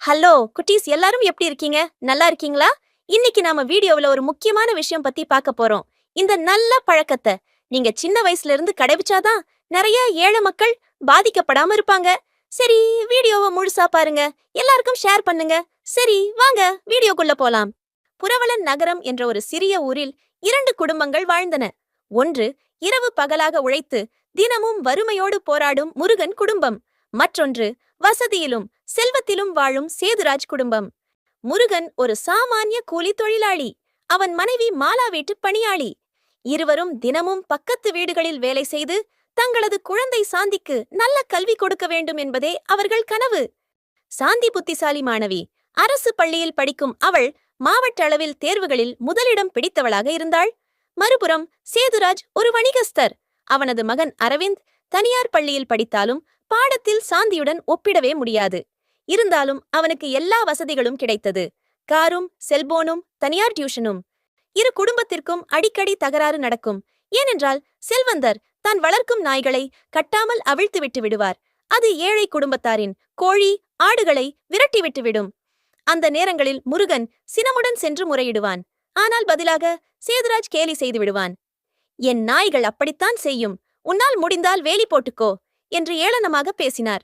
Hello குட்டீஸ் எல்லாரும் எப்படி இருக்கீங்க? நல்லா இருக்கீங்களா? இன்னைக்கு நாம வீடியோவுல ஒரு முக்கியமான விஷயம் பத்தி பார்க்க போறோம். இந்த நல்ல பழக்கத்தை. நீங்க சின்ன வயசுல இருந்து கடைபிச்சாதான் நிறைய ஏழை மக்கள் பாதிக்கப்படாம இருப்பாங்க. சரி வீடியோவை முழுசா பாருங்க. எல்லாருக்கும் ஷேர் பண்ணுங்க. சரி வாங்க வீடியோக்குள்ள போலாம். புரவலன் நகரம் என்ற ஒரு சிறிய ஊரில் இரண்டு குடும்பங்கள் வாழ்ந்தன. ஒன்று இரவு பகலாக உழைத்து தினமும் வறுமையோடு போராடும் முருகன் குடும்பம். மற்றொன்று வசதியிலும் செல்வத்திலும் வாழும் சேதுராஜ் குடும்பம். முருகன் ஒரு சாமானிய கூலி தொழிலாளி. அவன் மனைவி மாலா வீட்டு பணியாளி. இருவரும் தினமும் பக்கத்து வீடுகளில் வேலை செய்து தங்களது குழந்தை சாந்திக்கு நல்ல கல்வி கொடுக்க வேண்டும் என்பதே அவர்கள் கனவு. சாந்தி புத்திசாலி மாணவி அரசு பள்ளியில் படிக்கும் அவள் மாவட்ட அளவில் தேர்வுகளில் முதலிடம் பிடித்தவளாக இருந்தாள். மறுபுறம் சேதுராஜ் ஒரு வணிகஸ்தர். அவனது மகன் அரவிந்த் தனியார் பள்ளியில் படித்தாலும் பாடத்தில் சாந்தியுடன் ஒப்பிடவே முடியாது. இருந்தாலும் அவனுக்கு எல்லா வசதிகளும் கிடைத்தது. காரும் செல்போனும் தனியார் டியூஷனும். இரு குடும்பத்திற்கும் அடிக்கடி தகராறு நடக்கும். ஏனென்றால் செல்வந்தர் தான் வளர்க்கும் நாய்களை கட்டாமல் அவிழ்த்து விட்டு விடுவார். அது ஏழை குடும்பத்தாரின் கோழி ஆடுகளை விரட்டி விடும். அந்த நேரங்களில் முருகன் சினமுடன் சென்று முறையிடுவான். ஆனால் பதிலாக சேதுராஜ் கேலி செய்து விடுவான். என் நாய்கள் அப்படித்தான் செய்யும். உன்னால் முடிந்தால் வேலி போட்டுக்கோ. என்று ஏளனமாக பேசினார்.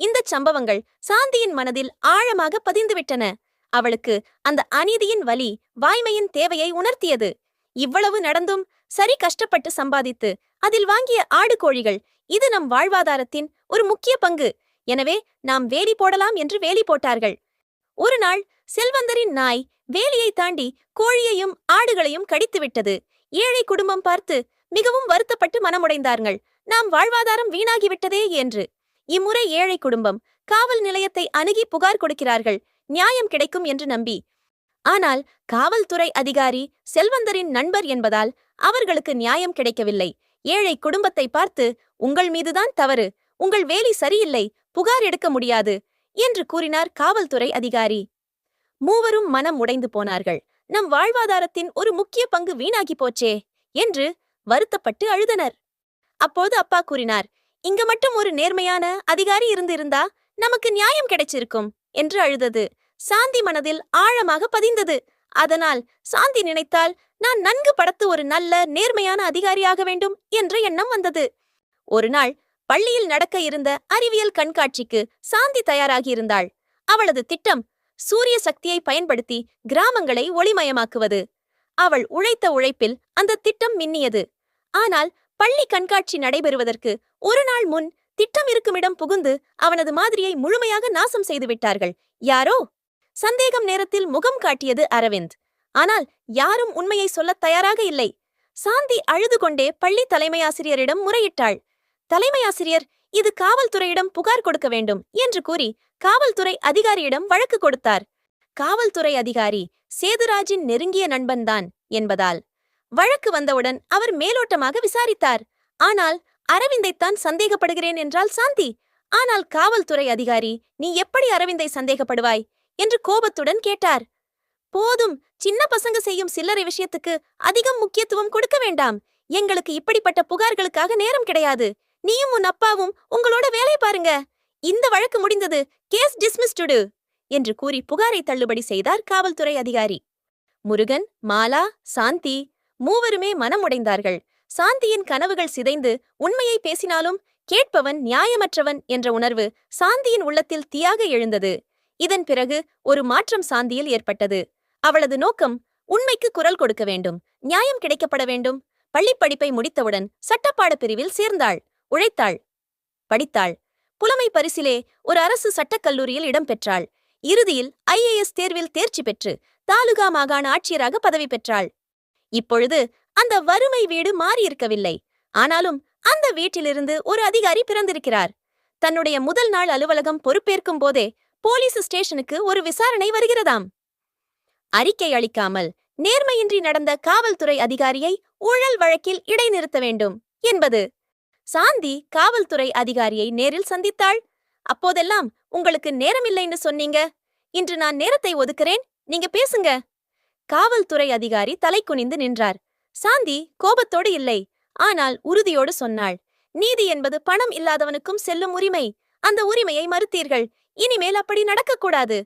இந்தச் சம்பவங்கள் சாந்தியின் மனதில் ஆழமாக பதிந்துவிட்டன. அவளுக்கு அந்த அநீதியின் வலி வாய்மையின் தேவையை உணர்த்தியது. இவ்வளவு நடந்தும் சரி கஷ்டப்பட்டு சம்பாதித்து அதில் வாங்கிய ஆடு கோழிகள் இது நம் வாழ்வாதாரத்தின் ஒரு முக்கிய பங்கு. எனவே நாம் வேலி போடலாம் என்று வேலி போட்டார்கள். ஒரு நாள் செல்வந்தரின் நாய் வேலியை தாண்டி கோழியையும் ஆடுகளையும் கடித்துவிட்டது. ஏழை குடும்பம் பார்த்து மிகவும் வருத்தப்பட்டு மனமுடைந்தார்கள். நாம் வாழ்வாதாரம் வீணாகிவிட்டதே என்று. இம்முறை ஏழை குடும்பம் காவல் நிலையத்தை அணுகி புகார் கொடுக்கிறார்கள். நியாயம் கிடைக்கும் என்று நம்பி. ஆனால் காவல்துறை அதிகாரி செல்வந்தரின் நண்பர் என்பதால் அவர்களுக்கு நியாயம் கிடைக்கவில்லை. ஏழை குடும்பத்தை பார்த்து உங்கள் மீதுதான் தவறு. உங்கள் வேலி சரியில்லை. புகார் எடுக்க முடியாது என்று கூறினார் காவல்துறை அதிகாரி. மூவரும் மனம் உடைந்து போனார்கள். நம் வாழ்வாதாரத்தின் ஒரு முக்கிய பங்கு வீணாகி போச்சே என்று வருத்தப்பட்டு அழுதனர். அப்போது அப்பா கூறினார் இங்க மட்டும் ஒரு நேர்மையான அதிகாரி இருந்திருந்தா நமக்கு நியாயம் கிடைச்சிருக்கும் என்று அழுதது. சாந்தி மனதில் ஆழமாக பதிந்தது. அதனால் சாந்தி நினைத்தால் நான் நன்கு படத்து ஒரு நல்ல நேர்மையான அதிகாரியாக வேண்டும் என்ற எண்ணம் வந்தது. ஒரு நாள் பள்ளியில் நடக்க இருந்த அறிவியல் கண்காட்சிக்கு சாந்தி தயாராகியிருந்தாள். அவளது திட்டம் சூரிய சக்தியை பயன்படுத்தி கிராமங்களை ஒளிமயமாக்குவது. அவள் உழைத்த உழைப்பில் அந்த திட்டம் மின்னியது. ஆனால் பள்ளி கண்காட்சி நடைபெறுவதற்கு ஒரு நாள் முன் திட்டம் இருக்குமிடம் புகுந்து அவனது மாதிரியை முழுமையாக நாசம் செய்து விட்டார்கள். யாரோ? சந்தேகம் நேரத்தில் முகம் காட்டியது அரவிந்த். ஆனால் யாரும் உண்மையை சொல்லத் தயாராக இல்லை. சாந்தி அழுது கொண்டே பள்ளி தலைமையாசிரியரிடம் முறையிட்டாள். தலைமையாசிரியர் இது காவல்துறையிடம் புகார் கொடுக்க வேண்டும் என்று கூறி காவல்துறை அதிகாரியிடம் வழக்கு கொடுத்தார். காவல்துறை அதிகாரி சேதுராஜின் நெருங்கிய நண்பன்தான் என்பதால் வழக்கு வந்தவுடன் அவர் மேலோட்டமாக விசாரித்தார். ஆனால் அரவிந்தைத்தான் சந்தேகப்படுகிறேன் என்றால் சாந்தி. ஆனால் காவல்துறை அதிகாரி நீ எப்படி அரவிந்தை சந்தேகப்படுவாய்? என்று கோபத்துடன் கேட்டார். போதும் சின்ன பசங்க செய்யும் சில்லறை விஷயத்துக்கு அதிகம் முக்கியத்துவம் கொடுக்க வேண்டாம். எங்களுக்கு இப்படிப்பட்ட புகார்களுக்காக நேரம் கிடையாது. நீயும் உன் அப்பாவும் உங்களோட வேலை பாருங்க. இந்த வழக்கு முடிந்தது கேஸ் டிஸ்மிஸ்டு என்று கூறி புகாரை தள்ளுபடி செய்தார் காவல்துறை அதிகாரி. முருகன் மாலா சாந்தி மூவருமே மனமுடைந்தார்கள். சாந்தியின் கனவுகள் சிதைந்து உண்மையை பேசினாலும் கேட்பவன் நியாயமற்றவன் என்ற உணர்வு சாந்தியின் உள்ளத்தில் தீயாக எழுந்தது. இதன் பிறகு ஒரு மாற்றம் சாந்தியில் ஏற்பட்டது. அவளது நோக்கம் உண்மைக்கு குரல் கொடுக்க வேண்டும் நியாயம் கிடைக்கப்பட வேண்டும். பள்ளிப்படிப்பை முடித்தவுடன் சட்டப்பாட பிரிவில் சேர்ந்தாள். உழைத்தாள். படித்தாள். புலமை பரிசிலே ஒரு அரசு சட்டக் கல்லூரியில் இடம் பெற்றாள். இறுதியில் ஐஏஎஸ் தேர்வில் தேர்ச்சி பெற்று தாலுகா மாகாண ஆட்சியராக பதவி பெற்றாள். இப்பொழுது அந்த வறுமை வீடு மாறியிருக்கவில்லை. ஆனாலும் அந்த வீட்டிலிருந்து ஒரு அதிகாரி பிறந்திருக்கிறார். தன்னுடைய முதல் நாள் அலுவலகம் பொறுப்பேற்கும் போதே போலீஸ் ஸ்டேஷனுக்கு ஒரு விசாரணை வருகிறதாம். அறிக்கை அளிக்காமல் நேர்மையின்றி நடந்த காவல்துறை அதிகாரியை ஊழல் வழக்கில் இடைநிறுத்த வேண்டும் என்பது. சாந்தி காவல்துறை அதிகாரியை நேரில் சந்தித்தாள். அப்போதெல்லாம் உங்களுக்கு நேரமில்லைன்னு சொன்னீங்க. இன்று நான் நேரத்தை ஒதுக்கிறேன். நீங்க பேசுங்க. காவல்துறை அதிகாரி தலை குனிந்து நின்றார். சாந்தி கோபத்தோடு இல்லை. ஆனால் உறுதியோடு சொன்னாள். நீதி என்பது பணம் இல்லாதவனுக்கும் செல்லும் உரிமை. அந்த உரிமையை மறுத்தீர்கள். இனிமேல் அப்படி நடக்கக்கூடாது.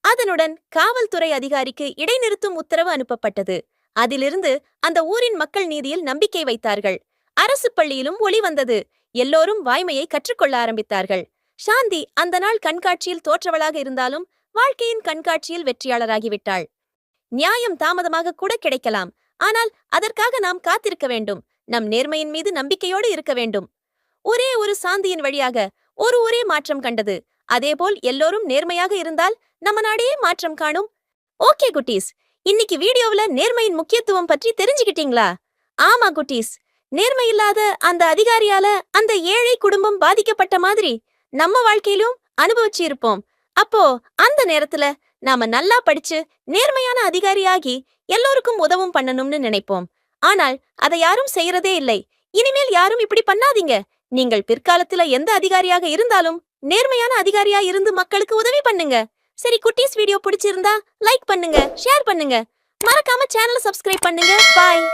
அதனுடன் காவல்துறை அதிகாரிக்கு இடைநிறுத்தும் உத்தரவு அனுப்பப்பட்டது. அதிலிருந்து அந்த ஊரின் மக்கள் நீதியில் நம்பிக்கை வைத்தார்கள். அரசு பள்ளியிலும் ஒளி வந்தது. எல்லோரும் வாய்மையை கற்றுக்கொள்ள ஆரம்பித்தார்கள். சாந்தி அந்த நாள் கண்காட்சியில் தோற்றவளாக இருந்தாலும் வாழ்க்கையின் கண்காட்சியில் வெற்றியாளராகிவிட்டாள். நியாயம் தாமதமாக கூட கிடைக்கலாம். ஆனால் அதற்காக நாம் காத்திருக்க வேண்டும். நம் நேர்மையின் மீது நம்பிக்கையோடு இருக்க வேண்டும். ஒரே ஒரு சாந்தியின் வழியாக ஒரு ஒரே மாற்றம் கண்டது. அதேபோல் எல்லோரும் நேர்மையாக இருந்தால் நம்ம நாடே மாற்றம் காணும். ஓகே குட்டீஸ். இன்னைக்கு வீடியோவுல நேர்மையின் முக்கியத்துவம் பற்றி தெரிஞ்சுக்கிட்டீங்களா? ஆமா குட்டீஸ். நேர்மை இல்லாத அந்த அதிகாரியால அந்த ஏழை குடும்பம் பாதிக்கப்பட்ட மாதிரி நம்ம வாழ்க்கையிலும் அனுபவிச்சு இருப்போம் அப்போ அந்த நேரத்துல நாம நல்லா படிச்சு நேர்மையான அதிகாரியாகி எல்லோருக்கும் உதவும் பண்ணணும்னு நினைப்போம். ஆனால் அதை யாரும் செய்யறதே இல்லை. இனிமேல் யாரும் இப்படி பண்ணாதீங்க. நீங்கள் பிற்காலத்துல எந்த அதிகாரியாக இருந்தாலும் நேர்மையான அதிகாரியா இருந்து மக்களுக்கு உதவி பண்ணுங்க. சரி குட்டீஸ் வீடியோ பிடிச்சிருந்தா லைக் பண்ணுங்க ஷேர் பண்ணுங்க. மறக்காம சேனலை சப்ஸ்கிரைப் பண்ணுங்க. பாய்.